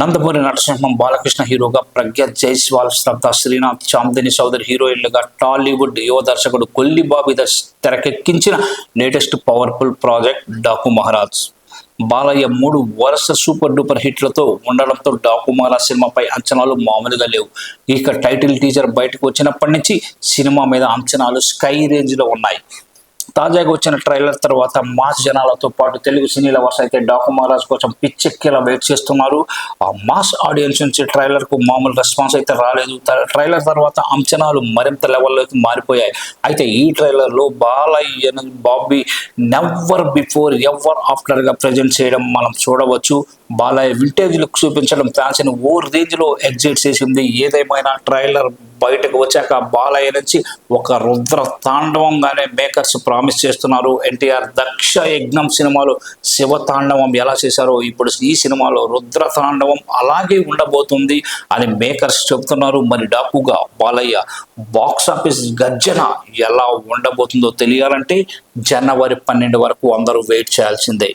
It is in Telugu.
నందమూరి నరసింహం బాలకృష్ణ హీరోగా ప్రజ్ఞ జైస్వాల్ శ్రద్ధ శ్రీనాథ్ చాందిని చౌదరి హీరోయిన్లుగా టాలీవుడ్ యువ దర్శకుడు కొల్లి బాబీ దర్శ తెరకెక్కించిన latest powerful project Daaku Maharaaj. Balayya మూడు వరుస సూపర్ డూపర్ హిట్లతో ఉండడంతో డాకుమాల సినిమాపై అంచనాలు మామూలుగా లేవు. ఇక టైటిల్ టీజర్ బయటకు వచ్చినప్పటి నుంచి సినిమా మీద అంచనాలు స్కై రేంజ్లో ఉన్నాయి. తాజాగా వచ్చిన ట్రైలర్ తర్వాత మాస్ జనాలతో పాటు తెలుగు సినీ లవర్స్ అయితే డాకు మహారాజ్ కోసం పిచ్చెక్కేలా వెయిట్ చేస్తున్నారు. ఆ మాస్ ఆడియన్స్ నుంచి ట్రైలర్కు మామూలు రెస్పాన్స్ అయితే రాలేదు. ట్రైలర్ తర్వాత అంచనాలు మరింత లెవెల్లోకి మారిపోయాయి. అయితే ఈ ట్రైలర్లో Balayya Bobby never before ever ఆఫ్టర్గా present చేయడం మనం చూడవచ్చు. బాలయ్య వింటేజ్ లుక్ చూపించడం ఫ్యాన్స్ని ఓ రేంజ్లో ఎగ్జిట్ చేసింది. ఏదేమైనా ట్రైలర్ బయటకు వచ్చాక బాలయ్య నుంచి ఒక రుద్ర తాండవంగానే మేకర్స్ ప్రామిస్ చేస్తున్నారు. ఎన్టీఆర్ దక్ష యజ్ఞం సినిమాలో శివ తాండవం ఎలా చేశారో ఇప్పుడు ఈ సినిమాలో రుద్ర తాండవం అలాగే ఉండబోతుంది అని మేకర్స్ చెబుతున్నారు మరి డాకుగా బాలయ్య బాక్స్ ఆఫీస్ గర్జన ఎలా ఉండబోతుందో తెలియాలంటే జనవరి పన్నెండు వరకు అందరూ వెయిట్ చేయాల్సిందే.